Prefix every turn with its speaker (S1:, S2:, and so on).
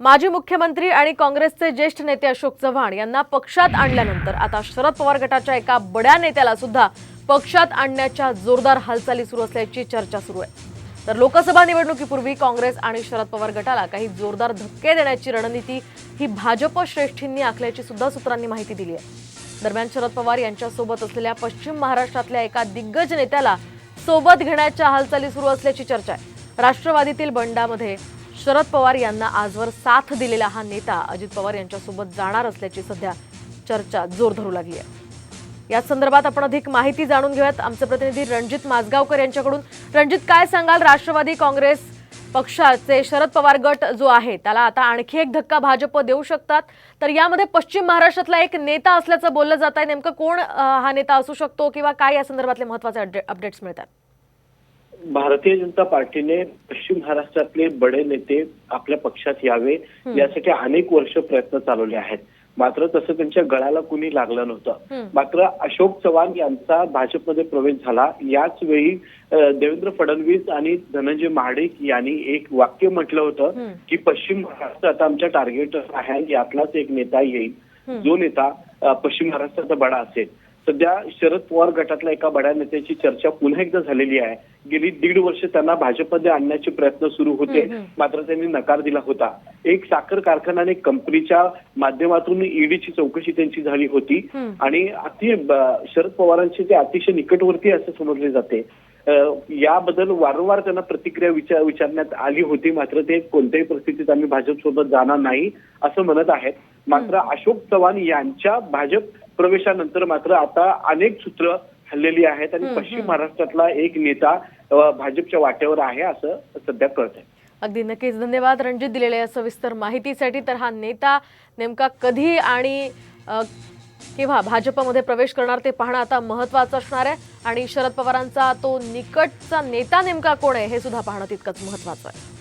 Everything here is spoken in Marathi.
S1: माजी मुख्यमंत्री आणि काँग्रेसचे ज्येष्ठ नेते अशोक चव्हाण यांना पक्षात आणल्यानंतर आता शरद पवार गटाच्या एका बड्या नेत्याला सुद्धा पक्षात आणण्याच्या जोरदार हालचाली सुरू असल्याची चर्चा सुरू आहे. तर लोकसभा निवडणुकीपूर्वी काँग्रेस आणि शरद पवार गटाला काही जोरदार धक्के देण्याची रणनीती ही भाजप श्रेष्ठींनी आखल्याची सुद्धा सूत्रांनी माहिती दिली आहे. दरम्यान शरद पवार यांच्यासोबत असलेल्या पश्चिम महाराष्ट्रातल्या एका दिग्गज नेत्याला सोबत घेण्याच्या हालचाली सुरू असल्याची चर्चा आहे. राष्ट्रवादीतील बंडामध्ये शरद पवार यांना आजवर साथ दिलेला हा नेता अजित पवार यांच्यासोबत जाणार असल्याची सध्या चर्चा जोर धरू लागली आहे. याच संदर्भात आपण अधिक माहिती जाणून घेऊयात. आमचे प्रतिनिधी रणजित माजगावकर यांच्याकडून. रणजित काय सांगाल? राष्ट्रवादी काँग्रेस पक्षाचे शरद पवार गट जो आहे त्याला आता आणखी एक धक्का भाजप देऊ शकतात. तर यामध्ये पश्चिम महाराष्ट्रातला एक नेता असल्याचं बोललं जात आहे नेमकं कोण हा नेता असू शकतो किंवा काय या संदर्भातले महत्त्वाचे अपडे- अपडेट्स मिळतात?
S2: भारतीय जनता पार्टीने पश्चिम महाराष्ट्रातले बडे नेते आपल्या पक्षात यावे यासाठी अनेक वर्ष प्रयत्न चालवले आहेत मात्र तसं त्यांच्या गळाला कुणी लागलं नव्हतं. मात्र अशोक चव्हाण यांचा भाजपमध्ये प्रवेश झाला याच वेळी देवेंद्र फडणवीस आणि धनंजय महाडिक यांनी एक वाक्य म्हटलं होतं. की पश्चिम महाराष्ट्र आता आमच्या टार्गेट आहे यातलाच एक नेता येईल. जो नेता पश्चिम महाराष्ट्राचा बडा असेल सध्या शरद पवार गटातल्या एका बड्या नेत्याची चर्चा पुन्हा एकदा झालेली आहे. गेली दीड वर्ष त्यांना भाजपमध्ये आणण्याचे प्रयत्न सुरू होते. मात्र त्यांनी नकार दिला होता. एक साखर कारखान्याने कंपनीच्या माध्यमातून ईडीची चौकशी त्यांची झाली होती. आणि अति शरद पवारांचे ते अतिशय निकटवर्ती असं समजले जाते. याबद्दल वारंवार त्यांना प्रतिक्रिया विचार विचारण्यात आली होती. मात्र ते कोणत्याही परिस्थितीत आम्ही भाजपसोबत जाणार नाही असं म्हणत आहेत. मात्र अशोक चव्हाण यांच्या भाजप प्रवेशानंतर मात्र आता अनेक सूत्र हल्लेली आहेत आणि पश्चिम. महाराष्ट्रातला एक नेता भाजपच्या वाटेवर आहे असं सध्या कळत आहे
S1: अगदी नक्कीच. धन्यवाद रणजित दिलेल्या या सविस्तर माहितीसाठी. तर हा नेता नेमका कधी आणि अ, केव्हा भाजपमध्ये प्रवेश करणार ते पाहणं आता महत्वाचं असणार आहे. आणि शरद पवारांचा तो निकटचा नेता नेमका कोण आहे हे सुद्धा पाहणं तितकंच महत्वाचं आहे.